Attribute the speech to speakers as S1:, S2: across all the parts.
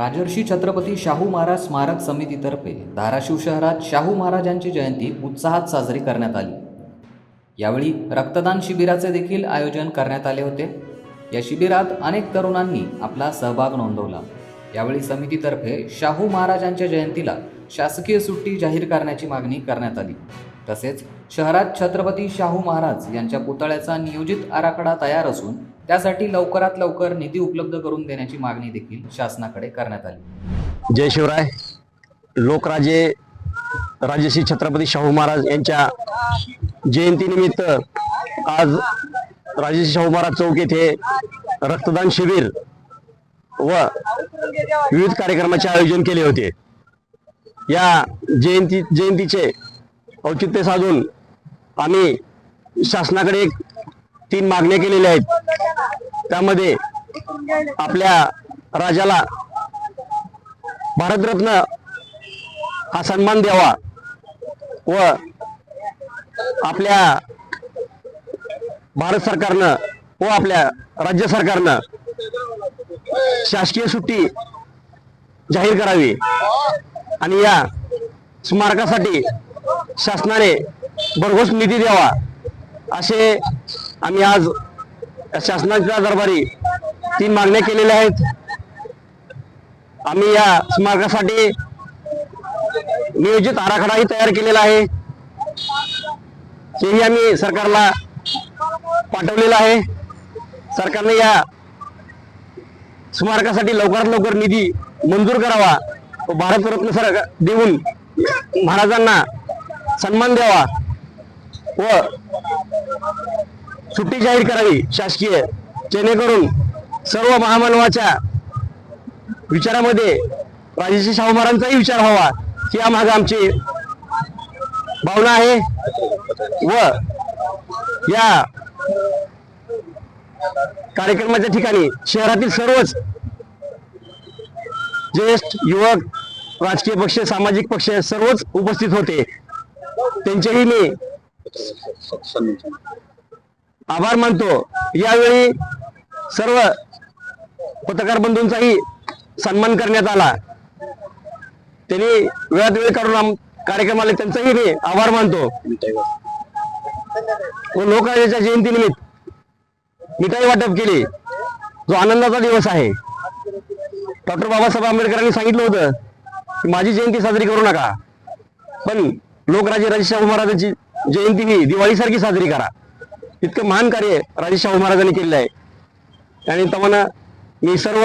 S1: राजर्षी छत्रपती शाहू महाराज स्मारक समितीतर्फे धाराशिव शहरात शाहू महाराजांची जयंती उत्साहात साजरी करण्यात आली. यावेळी रक्तदान शिबिराचे देखील आयोजन करण्यात आले होते. या शिबिरात अनेक तरुणांनी आपला सहभाग नोंदवला. यावेळी समितीतर्फे शाहू महाराजांच्या जयंतीला शासकीय सुट्टी जाहीर करण्याची मागणी करण्यात आली. तसेच शहरात छत्रपती शाहू महाराज यांच्या पुतळ्याचा नियोजित आराखडा तयार असून त्यासाठी लवकरात लवकर निधी उपलब्ध करून देण्याची मागणी देखील शासनाकडे करण्यात आली.
S2: जय शिवराय. लोकराजे राजश्री छत्रपती शाहू महाराज यांच्या जयंतीनिमित्त आज राजश्री शाहू महाराज चौक येथे रक्तदान शिबिर व विविध कार्यक्रमाचे आयोजन केले होते. या जयंती जयंतीचे औचित्य साधून आम्ही शासनाकडे एक तीन मागण्या केलेल्या आहेत. त्यामध्ये आपल्या राजाला भारतरत्न हा सन्मान द्यावा व आपल्या भारत सरकारनं व आपल्या राज्य सरकारनं शासकीय सुट्टी जाहीर करावी. आणि या स्मारकासाठी शासनाने भरघोस निधी द्यावा असे आम्ही आज शासनाच्या दरबारी तीन मागण्या केलेल्या आहेत. आम्ही या स्मारकासाठी नियोजित आराखडाही तयार केलेला आहे. तेही आम्ही सरकारला पाठवलेलं आहे. सरकारने या स्मारकासाठी लवकरात लवकर निधी मंजूर करावा व भारतरत्न सरकार देऊन महाराजांना सन्मान द्यावा व सुट्टी जाहीर करावी शासकीय. जेणेकरून सर्व महामानवाच्या विचारामध्ये राजेश शाहू महाराजांचाही विचार व्हावा ही माग आमची भावना आहे. व या कार्यक्रमाच्या ठिकाणी शहरातील सर्वच ज्येष्ठ युवक राजकीय पक्ष सामाजिक पक्ष सर्वच उपस्थित होते. त्यांचेही मी आभार मानतो. यावेळी सर्व पत्रकार बंधूंचाही सन्मान करण्यात आला. त्यांनी वेळात वेळ करून कार्यक्रमाला त्यांचाही मी आभार मानतो. व लोकराजाच्या जयंतीनिमित्त मिठाई वाटप केली. जो आनंदाचा दिवस आहे. डॉक्टर बाबासाहेब आंबेडकरांनी सांगितलं होतं की माझी जयंती साजरी करू नका. पण लोकराजे राजेशाहू महाराजांची जयंती ही दिवाळीसारखी साजरी करा. इतकं महान कार्य राजेशाहू महाराजांनी केलेलं आहे. आणि तमाना मी सर्व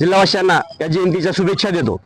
S2: जिल्हावासियांना या जयंतीच्या शुभेच्छा देतो.